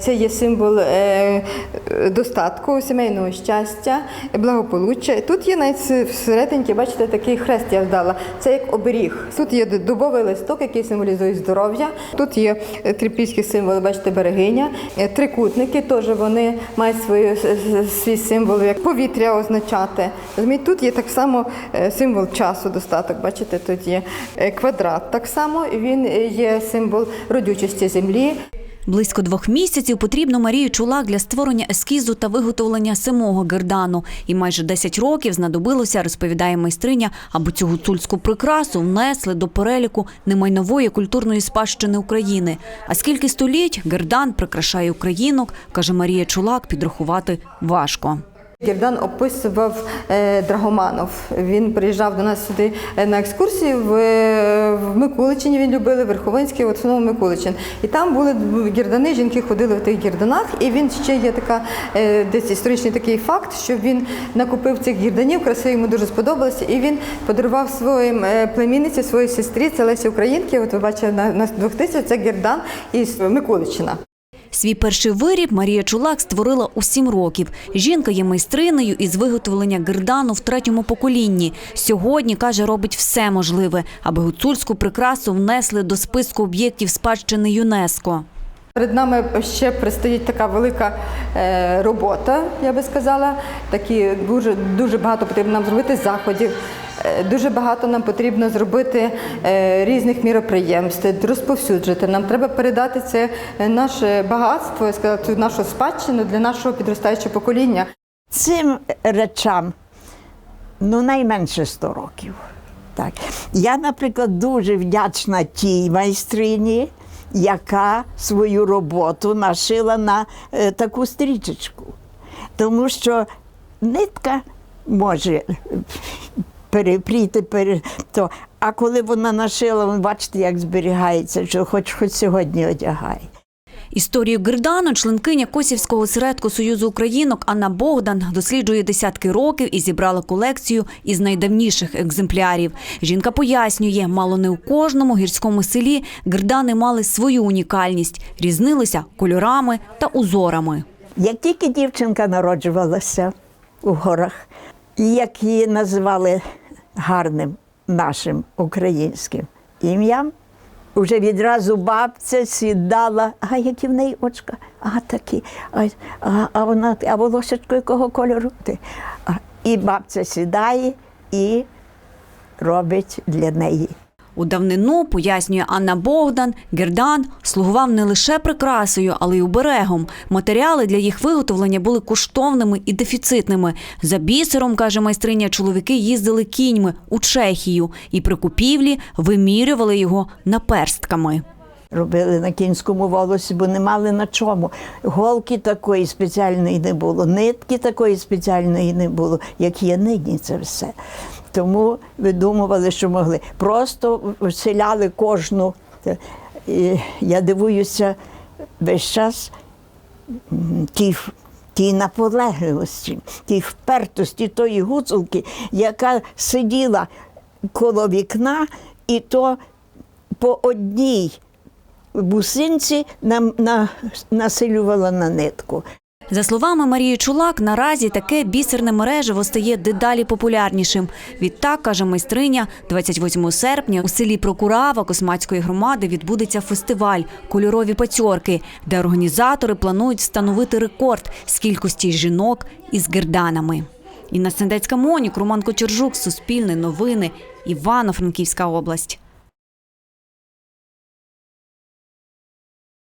Це є символ е, достатку, сімейного щастя, благополуччя. Тут є навіть всередині, бачите, такий хрест я вдала. Це як оберіг. Тут є дубовий листок, який символізує здоров'я. Тут є е, трипільські символи, бачите, берегиня. Е, Трикутники теж вони мають свою, свій символ, як повітря означати. Тут є так само символ часу, достаток. Бачите, тут є квадрат. Так само він є символ родючості землі. Близько двох місяців потрібно Марії Чулак для створення ескізу та виготовлення самого гердану. І майже 10 років знадобилося, розповідає майстриня, аби цю гуцульську прикрасу внесли до переліку немайнової культурної спадщини України. А скільки століть гердан прикрашає українок, каже Марія Чулак, підрахувати важко. Гердан описував е, Драгоманов. Він приїжджав до нас сюди е, на екскурсію в, в Микуличині. Він любили Верховинський, от знову Миколичин. І там були гірдани, жінки ходили в тих гірданах, І він ще є така е, десь історичний такий факт, що він накупив цих гірданів, краси йому дуже сподобалося, і він подарував своїм е, племінниці, своїй сестрі, це Лесі Українки. От ви бачите на, на 2000 це гірдан із Микуличина. Свій перший виріб Марія Чулак створила у сім років. Жінка є майстринею із виготовлення гердану в третьому поколінні. Сьогодні, каже, робить все можливе, аби гуцульську прикрасу внесли до списку об'єктів спадщини ЮНЕСКО. Перед нами ще предстоїть така велика е, робота, я би сказала. Такі дуже дуже багато потрібно нам зробити заходів. Дуже багато нам потрібно зробити е, різних міроприємств, розповсюджити. Нам треба передати це е, наше багатство, цю нашу спадщину для нашого підростаючого покоління. Цим речам ну, найменше 100 років. Так. Я, наприклад, дуже вдячна тій майстрині, яка свою роботу нашила на е, таку стрічечку. Тому що нитка може перепріти, пере, то, а коли вона нашила, ви бачите, як зберігається, що хоч, хоч сьогодні одягає. Історію гердану членкиня Косівського осередку Союзу Українок Анна Богдан досліджує десятки років і зібрала колекцію із найдавніших екземплярів. Жінка пояснює, мало не у кожному гірському селі гердани мали свою унікальність, різнилися кольорами та узорами. Як тільки дівчинка народжувалася у горах, як її називали гарним нашим українським ім'ям, вже відразу бабця сідала, а які в неї очка, а такі, а, а, вона, а волосечко якого кольору? Ти? І бабця сідає і робить для неї. У давнину, пояснює Анна Богдан, гердан слугував не лише прикрасою, але й оберегом. Матеріали для їх виготовлення були коштовними і дефіцитними. За бісером, каже майстриня, чоловіки їздили кіньми у Чехію і при купівлі вимірювали його наперстками. Робили на кінському волосі, бо не мали на чому. Голки такої спеціальної не було, нитки такої спеціальної не було, як є нині це все. Тому видумували, що могли. Просто вселяли кожну. І я дивуюся весь час тій, тій наполегливості, тій впертості тої гуцулки, яка сиділа коло вікна, і то по одній бусинці нам насилювала на нитку. За словами Марії Чулак, наразі таке бісерне мережево стає дедалі популярнішим. Відтак, каже майстриня, 28 серпня у селі Прокурава Космацької громади відбудеться фестиваль Кольорові пацьорки, де організатори планують встановити рекорд з кількості жінок із герданами. Інна Сендецька Монік, Роман Кочержук, Суспільне новини, Івано-Франківська область.